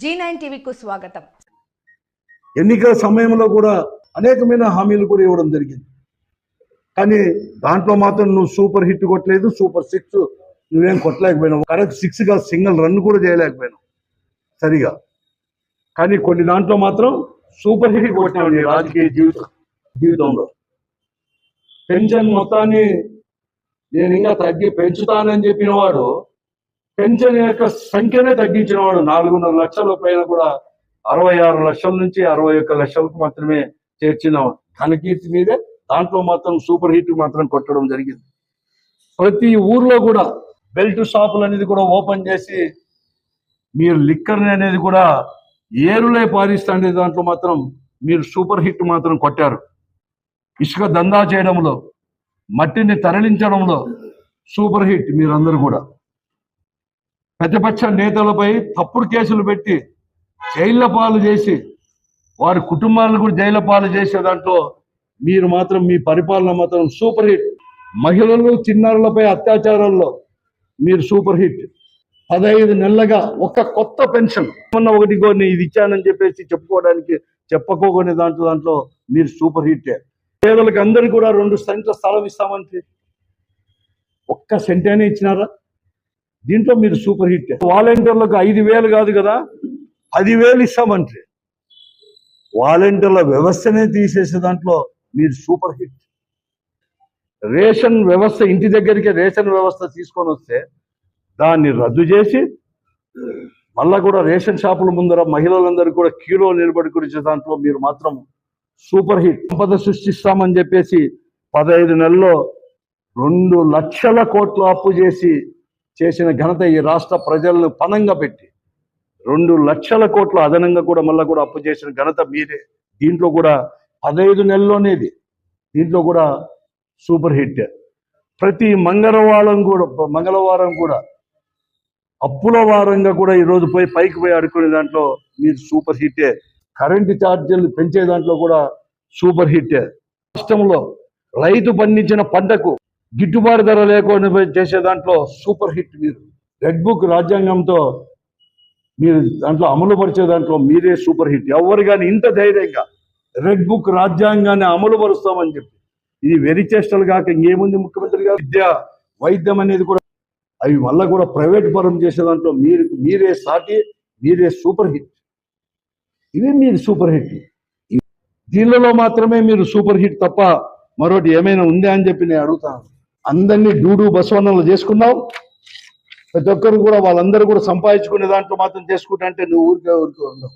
G nine టీవీకు స్వాగతం. ఎన్నికల సమయంలో కూడా అనేకమైన హామీలు కూడా ఇవ్వడం జరిగింది. కానీ దాంట్లో మాత్రం నువ్వు సూపర్ హిట్ కొట్టలేదు సూపర్ సిక్స్ నువ్వేం కొట్టలేకపోయినావు. కరెక్ట్ సిక్స్గా సింగిల్ రన్ కూడా చేయలేకపోయినావు సరిగా. కానీ కొన్ని దాంట్లో మాత్రం సూపర్ హిట్ కొట్టినావు రాజకీయ జీవితం జీవితంలో. పెన్షన్ మొత్తాన్ని నేను ఇంకా తగ్గి పెంచుతానని చెప్పిన వాడు పెన్షన్ యొక్క సంఖ్యనే తగ్గించిన వాడు నాలుగున్నర లక్షల పైన కూడా అరవై ఆరు లక్షల నుంచి అరవై ఒక్క లక్షలకు మాత్రమే చేర్చిన ఘనకీర్తి మీదే దాంట్లో మాత్రం సూపర్ హిట్ మాత్రం కొట్టడం జరిగింది. ప్రతి ఊర్లో కూడా బెల్ట్ షాపులు అనేది కూడా ఓపెన్ చేసి మీరు లిక్కర్ అనేది కూడా ఏరులే పారిస్తాండే దాంట్లో మాత్రం మీరు సూపర్ హిట్ మాత్రం కొట్టారు. ఇసుక దందా చేయడంలో మట్టిని తరలించడంలో సూపర్ హిట్ మీరందరూ కూడా. ప్రతిపక్ష నేతలపై తప్పుడు కేసులు పెట్టి జైళ్ళ పాలు చేసి వారి కుటుంబాలను కూడా జైళ్ళ పాలు చేసే దాంట్లో మీరు మాత్రం మీ పరిపాలన మాత్రం సూపర్ హిట్. మహిళలు చిన్నారులపై అత్యాచారాల్లో మీరు సూపర్ హిట్. పదహైదు నెలలుగా ఒక కొత్త పెన్షన్. ఏమన్నా ఒకటి కొన్ని ఇది ఇచ్చానని చెప్పేసి చెప్పుకోవడానికి చెప్పుకోకునే దాంట్లో దాంట్లో మీరు సూపర్ హిట్. పేదలకు అందరికీ కూడా రెండు సెంట్ల స్థలం ఇస్తామంటే ఒక్క సెంటేనే ఇచ్చినారా? దీంట్లో మీరు సూపర్ హిట్ వాలంటీర్లకు ఐదు వేలు కాదు కదా పదివేలు ఇస్తామంటే. వాలంటీర్ల వ్యవస్థనే తీసేసే దాంట్లో మీరు సూపర్ హిట్ రేషన్ వ్యవస్థ ఇంటి దగ్గరికి రేషన్ వ్యవస్థ తీసుకొని వస్తే దాన్ని రద్దు చేసి మళ్ళా కూడా రేషన్ షాపుల ముందర మహిళలందరూ కూడా క్యూలో నిలబడి గురించే దాంట్లో మీరు మాత్రం సూపర్ హిట్ సంపద సృష్టిస్తామని చెప్పేసి పదహైదు నెలల్లో రెండు లక్షల కోట్ల అప్పు చేసి చేసిన ఘనత ఈ రాష్ట్ర ప్రజలను పనంగా పెట్టి రెండు లక్షల కోట్ల అదనంగా కూడా మళ్ళీ కూడా అప్పు చేసిన ఘనత మీరే దీంట్లో కూడా పదహైదు నెలల్లోనేది దీంట్లో కూడా సూపర్ హిట్. ప్రతి మంగళవారం కూడా మంగళవారం కూడా అప్పుల వారంగా కూడా ఈరోజు పోయి పైకి పోయి అడుకునే దాంట్లో మీరు సూపర్ హిట్టే కరెంటు ఛార్జీలు పెంచే దాంట్లో కూడా సూపర్ హిట్టే రాష్ట్రంలో రైతు పండించిన పంటకు గిట్టుబాటు ధర లేకుండా చేసే దాంట్లో సూపర్ హిట్ మీరు. రెడ్ బుక్ రాజ్యాంగంతో మీరు దాంట్లో అమలు పరిచే దాంట్లో మీరే సూపర్ హిట్. ఎవరు కానీ ఇంత ధైర్యంగా రెడ్ బుక్ రాజ్యాంగాన్ని అమలు పరుస్తామని చెప్పి. ఇది వెరి చేష్టలు కాక ఇంకేముంది ముఖ్యమంత్రి గారు? విద్య వైద్యం అనేది కూడా అవి మళ్ళా కూడా ప్రైవేట్ పరం చేసే దాంట్లో మీరు మీరే సాటి మీరే సూపర్ హిట్. ఇది మీరు సూపర్ హిట్. దీనిలో మాత్రమే మీరు సూపర్ హిట్ తప్ప మరొకటి ఏమైనా ఉందా అని చెప్పి నేను అడుగుతాను. అందరినీ డూడు బసవన్నలు చేసుకున్నావు ప్రతి ఒక్కరు కూడా వాళ్ళందరూ కూడా సంపాదించుకునే దాంట్లో మాత్రం చేసుకుంటా అంటే నువ్వు ఊరికే ఊరికే ఉండవు.